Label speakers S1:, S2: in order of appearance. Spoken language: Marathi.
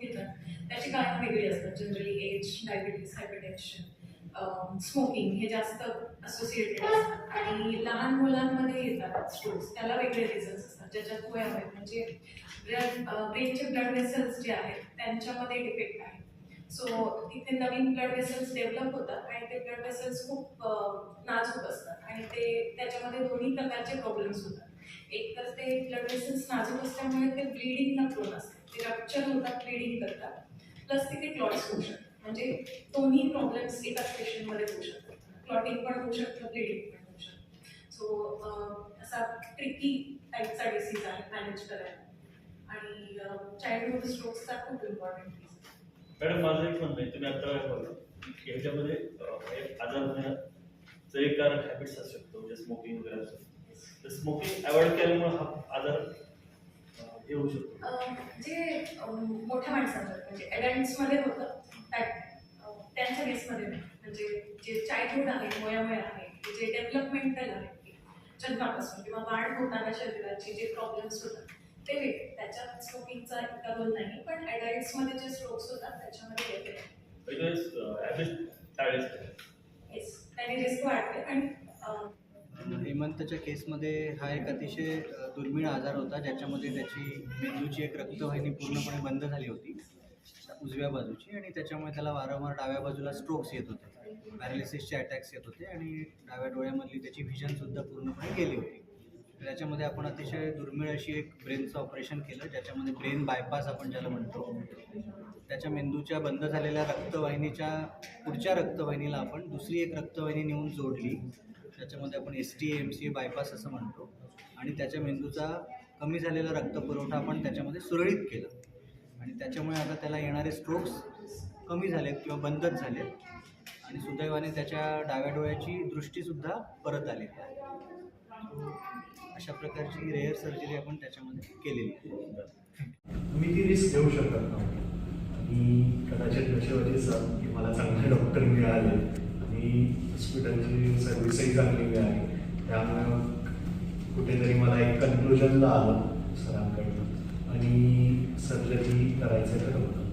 S1: घेतात त्याची कारणं वेगळी असतात. Generally age diabetes hypertension smoking हे जास्त असोसिएटेड असतात. आणि लहान मुलांमध्ये येतात स्ट्रोक्स त्याला वेगळे रिझन्स असतात. ज्याच्यात वय आहेत म्हणजे ब्रेनचे ब्लड वेसल्स जे आहेत त्यांच्यामध्ये डिफेक्ट आहे. सो तिथे नवीन ब्लड वेसल्स डेव्हलप होतात आणि ते ब्लड वेसल्स खूप uh, नाजूक असतात. आणि ते त्याच्यामध्ये दोन्ही प्रकारचे प्रॉब्लेम्स होतात. एक तर ते ब्लड वेसल्स नाजूक असल्यामुळे ते ब्लिडिंग असतात. ते रप्चर होतात ब्लिडिंग करतात. प्लस तिथे क्लॉट्स होऊ शकतात. म्हणजे दोन्ही प्रॉब्लेम्स एकाच पेशंटमध्ये होऊ शकतात. क्लॉटिंग पण होऊ शकतं ब्लिडिंग पण होऊ शकतं. सो असा ट्रिकी टाईपचा डिसीज आहे मॅनेज करायला. आणि चाइल्डहुड स्ट्रोक्सचा खूप इम्पॉर्टंट
S2: मॅडम माझं एक म्हणणं आहे तुम्ही आता काय बोलला की आजार होण्याचं एक कारण हॅबिट्स असू शकतो म्हणजे स्मोकिंग वगैरे असू शकतो. तर स्मोकिंग अवॉइड केल्यामुळे हा आजार हे होऊ शकतो
S1: जे मोठ्या माणसांचं म्हणजे ॲडल्ट्समध्ये होतं त्यांच्या केसमध्ये म्हणजे जे चाइल्डहुड आहे वयावय आहे जे डेव्हलपमेंटल आहे जन्मापासून किंवा वाढ होताना शरीराचे जे प्रॉब्लेम्स होतात ते वेगळे. त्याच्यात स्मोकिंगचा इतका रोल नाही पण ॲडल्ट्समध्ये जे स्ट्रोक्स होतात त्याच्यामध्ये वेगळे. त्याने रिस्क वाढते. आणि
S3: हेमंतच्या केसमध्ये हा एक अतिशय दुर्मिळ आजार होता ज्याच्यामध्ये त्याची मेंदूची एक रक्तवाहिनी पूर्णपणे बंद झाली होती उजव्या बाजूची. आणि त्याच्यामुळे त्याला वारंवार डाव्या बाजूला स्ट्रोक्स येत होते. पॅरालिसिसचे अटॅक्स येत होते आणि डाव्या डोळ्यामधली त्याची व्हिजनसुद्धा पूर्णपणे गेली होती. त्याच्यामध्ये आपण अतिशय दुर्मिळ अशी एक ब्रेनचं ऑपरेशन केलं ज्याच्यामध्ये ब्रेन बायपास आपण ज्याला म्हणतो. त्याच्या मेंदूच्या बंद झालेल्या रक्तवाहिनीच्या पुढच्या रक्तवाहिनीला आपण दुसरी एक रक्तवाहिनी नेऊन जोडली. त्याच्यामध्ये आपण S T M C bypass असं म्हणतो. आणि त्याच्या मेंदूचा कमी झालेला रक्तपुरवठा आपण त्याच्यामध्ये सुरळीत केला. आणि त्याच्यामुळे आता त्याला येणारे स्ट्रोक्स कमी झालेत किंवा बंदच झालेत. आणि सुदैवाने त्याच्या डाव्या डोळ्याची दृष्टीसुद्धा परत आलेली आहे अशा प्रकारची रेअर सर्जरी आपण त्याच्यामध्ये केलेली
S4: तुम्ही ती रिस्क घेऊ शकत नव्हतो. आणि कदाचित नशिबाची सर की मला चांगले डॉक्टर मिळाले. आणि हॉस्पिटलची सर्व्हिसही चांगली मिळाली त्यामुळं कुठेतरी मला एक कन्क्लुजनला आलं सरांकडनं. आणि सर्जरी करायचं ठरवलं